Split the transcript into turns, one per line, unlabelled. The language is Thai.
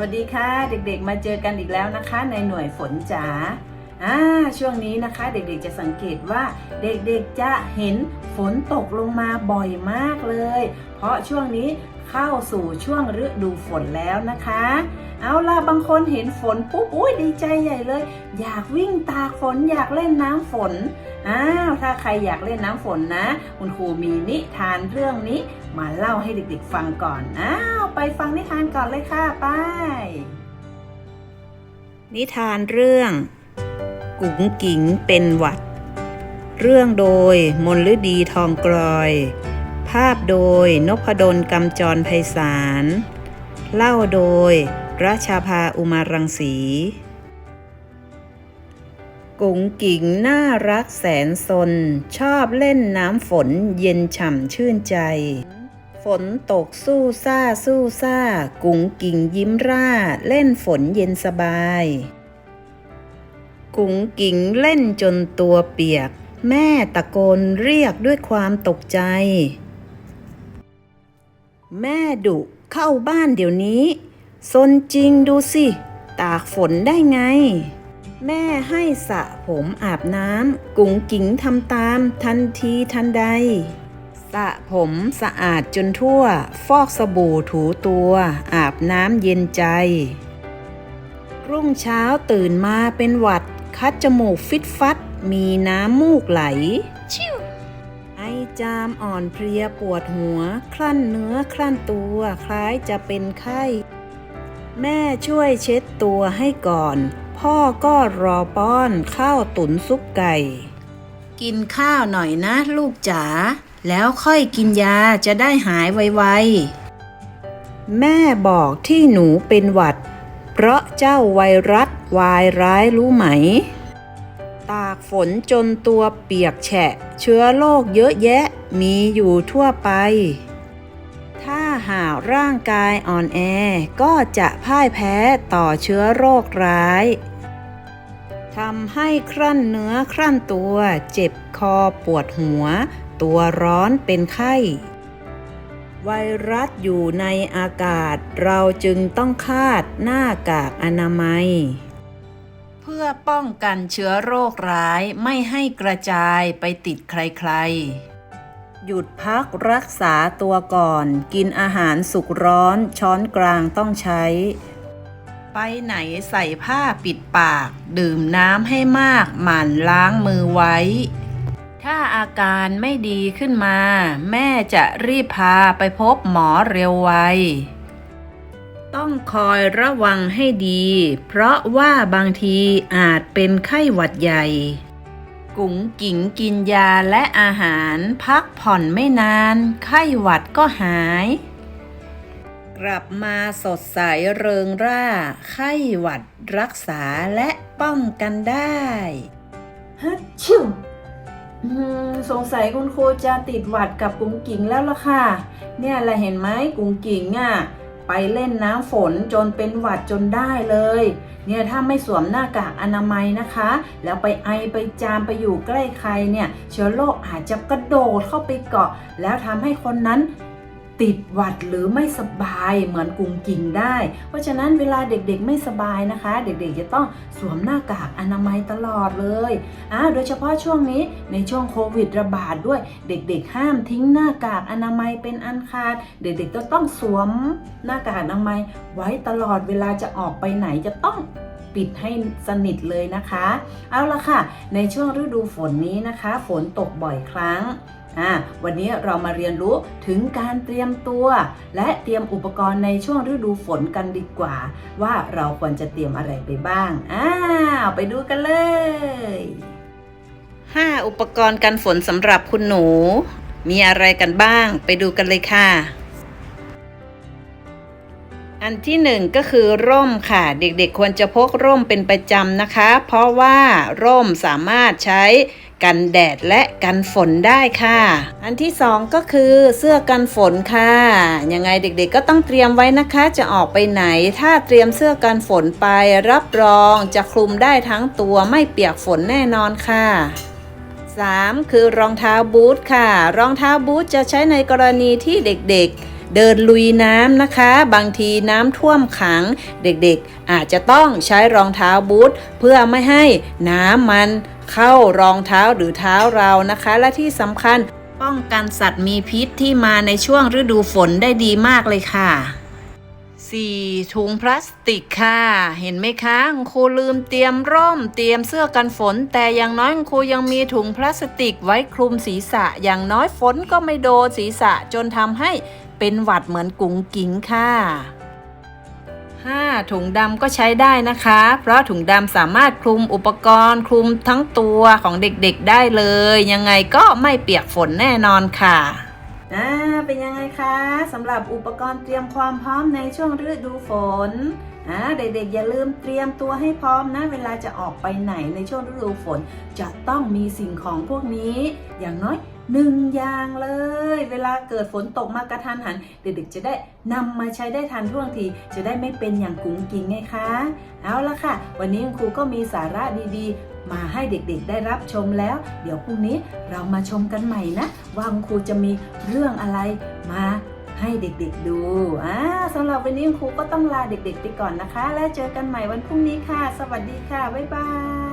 วัสดีค่ะ เด็กๆ มาเจอกันอีกแล้วนะคะ ในหน่วยฝนจ๋าอ่าช่วงนี้นะคะเด็กๆจะสังเกตว่าเด็กๆจะเห็นฝนตกลงมาบ่อยมากเลย เพราะช่วงนี้ เข้าสู่ช่วงฤดูฝนแล้วนะคะ เอาล่ะบางคนเห็นฝนปุ๊บอุ้ยดีใจใหญ่เลย อยากวิ่งตากฝนอยากเล่นน้ำฝนอ้าวถ้าใครอยากเล่นน้ำฝนนะ คุณครูมีนิทานเรื่องนี้ มาเล่าให้เด็กๆฟังก่อนอ้าวไปฟังนิทานก่อนเลยค่ะไปนิทานเรื่อง กุ๋งกิ๋งเป็นหวัด เรื่องโดยมนฤดีทองกลอย ภาพโดยนพดลกำจรไพศาล เล่าโดยราชาภาอุมารังสีกุ๋งกิ๋งน่ารักแสนสน ชอบเล่นน้ำฝนเย็นฉ่ำชื่นใจ ฝนตกสู้ซ่าสู้ซ่า กุ๋งกิ๋งยิ้มร่า เล่นฝนเย็นสบาย กุ๋งกิ๋งเล่นจนตัวเปียก แม่ตะโกนเรียกด้วยความตกใจ แม่ดุเข้าบ้านเดี๋ยวนี้ซนจริงดูสิ ตากฝนได้ไง แม่ให้สระผมอาบน้ำกุ๋งกิ๋งทำตามทันทีทันใดสระผมสะอาดจนทั่ว ฟอกสบู่ถูตัว อาบน้ำเย็นใจ รุ่งเช้าตื่นมาเป็นหวัด คัดจมูกฟิตฟัด มีน้ำมูกไหลชิ จามอ่อนเพลียปวดหัว คลั่นเนื้อคลั่นตัวคล้ายจะเป็นไข้ แม่ช่วยเช็ดตัวให้ก่อน พ่อก็รอป้อนข้าวตุ๋นซุปไก่ กินข้าวหน่อยนะลูกจ๋าแล้วค่อยกินยาจะได้หายไวๆ แม่บอกที่หนูเป็นหวัด เพราะเจ้าไวรัสวายร้ายรู้ไหม ตากฝนจนตัวเปียกแฉะ เชื้อโรคเยอะแยะมีอยู่ทั่วไป ถ้าหากร่างกายอ่อนแอก็จะพ่ายแพ้ต่อเชื้อโรคร้ายทำให้ครั่นเนื้อครั่นตัว เจ็บคอปวดหัว ตัวร้อนเป็นไข้ ไวรัสอยู่ในอากาศ เราจึงต้องคาดหน้ากากอนามัย พื่อป้องกันเชื้อโรคร้ายไม่ให้กระจายไปติดใครๆ หยุดพักรักษาตัวก่อน กินอาหารสุกร้อนช้อนกลางต้องใช้ ไปไหนใส่ผ้าปิดปาก ดื่มน้ำให้มากหมั่นล้างมือไว้ ถ้าอาการไม่ดีขึ้นมา แม่จะรีบพาไปพบหมอเร็วไว ต้องคอยระวังให้ดี เพราะว่าบางทีอาจเป็นไข้หวัดใหญ่ กุ๋งกิ๋งกินยาและอาหารพักผ่อนไม่นาน ไข้หวัดก็หาย กลับมาสดใสเริงร่า ไข้หวัดรักษาและป้องกันได้ฮัชชิวอืมสงสัยคุณครูจะติดหวัดกับกุ้งกิ๋งแล้วล่ะค่ะ เนี่ยแหละเห็นไหมกุ้งกิ๋งอะ ไปเล่นน้ำฝนจนเป็นหวัดจนได้เลย เนี่ยถ้าไม่สวมหน้ากากอนามัยนะคะ แล้วไปไอไปจามไปอยู่ใกล้ใครเนี่ย เชื้อโรคอาจจะกระโดดเข้าไปเกาะ แล้วทำให้คนนั้น ติดหวัดหรือไม่สบายเหมือนกุงกิงได้ เพราะฉะนั้นเวลาเด็กๆไม่สบายนะคะ เด็กๆจะต้องสวมหน้ากากอนามัยตลอดเลยอ่าโดยเฉพาะช่วงนี้ในช่วงโควิดระบาดด้วย เด็กๆ ห้ามทิ้งหน้ากากอนามัยเป็นอันขาด เด็กๆก็ต้องสวมหน้ากากอนามัย ไว้ตลอดเวลาจะออกไปไหนจะต้องปิดให้สนิทเลยนะคะ เอาละค่ะ ในช่วงฤดูฝนนี้นะคะ ฝนตกบ่อยครั้ง วันนี้เรามาเรียนรู้ถึงการเตรียมตัว และเตรียมอุปกรณ์ในช่วงฤดูฝนกันดีกว่า ว่าเราควรจะเตรียมอะไรไปบ้างอ้าวไปดูกันเลย 5 อุปกรณ์กันฝนสำหรับคุณหนู มีอะไรกันบ้าง ไปดูกันเลยค่ะ อันที่หนึ่งก็คือร่มค่ะ เด็กๆควรจะพกร่มเป็นประจำนะคะ เพราะว่าร่มสามารถใช้กันแดดและกันฝนได้ค่ะ อันที่สองก็คือเสื้อกันฝนค่ะ ยังไงเด็กๆก็ต้องเตรียมไว้นะคะ จะออกไปไหน ถ้าเตรียมเสื้อกันฝนไป รับรองจะคลุมได้ทั้งตัวไม่เปียกฝนแน่นอนค่ะ 3. คือรองเท้าบูทค่ะ รองเท้าบูทจะใช้ในกรณีที่เด็กๆ เดินลุยน้ำนะคะ บางทีน้ำท่วมขัง เด็กๆ อาจจะต้องใช้รองเท้าบูทเพื่อไม่ให้น้ำมันเข้ารองเท้าหรือเท้าเรานะคะ และที่สำคัญป้องกันสัตว์มีพิษที่มาในช่วงฤดูฝนได้ดีมากเลยค่ะ 4. ถุงพลาสติกค่ะ เห็นไหมคะครูลืมเตรียมร่ม เตรียมเสื้อกันฝน แต่อย่างน้อยคุณครูยังมีถุงพลาสติกไว้คลุมศีรษะ อย่างน้อยฝนก็ไม่โดนศีรษะจนทำให้ เป็นหวัดเหมือนกุ๋งกิ๋งค่ะ 5. ถุงดำก็ใช้ได้นะคะ เพราะถุงดำสามารถคลุมอุปกรณ์คลุมทั้งตัวของเด็กๆได้เลย ยังไงก็ไม่เปียกฝนแน่นอนค่ะอ่าเป็นยังไงคะสำหรับอุปกรณ์เตรียมความพร้อมในช่วงฤดูฝนอ่าเด็กๆอย่าลืมเตรียมตัวให้พร้อมนะ เวลาจะออกไปไหนในช่วงฤดูฝน จะต้องมีสิ่งของพวกนี้ อย่างน้อย หนึ่งอย่างเลย เวลาเกิดฝนตกมากระทันหัน เด็กๆจะได้นำมาใช้ได้ทันท่วงที จะได้ไม่เป็นอย่างกุ้งกิงไงคะ เอาละค่ะ วันนี้ครูก็มีสาระดีๆ มาให้เด็กๆได้รับชมแล้ว เดี๋ยวพรุ่งนี้เรามาชมกันใหม่นะ ว่าครูจะมีเรื่องอะไรมาให้เด็กๆดู อ่าสำหรับวันนี้ครูก็ต้องลาเด็กๆไปก่อนนะคะ และเจอกันใหม่วันพรุ่งนี้ค่ะ สวัสดีค่ะ บ๊ายบาย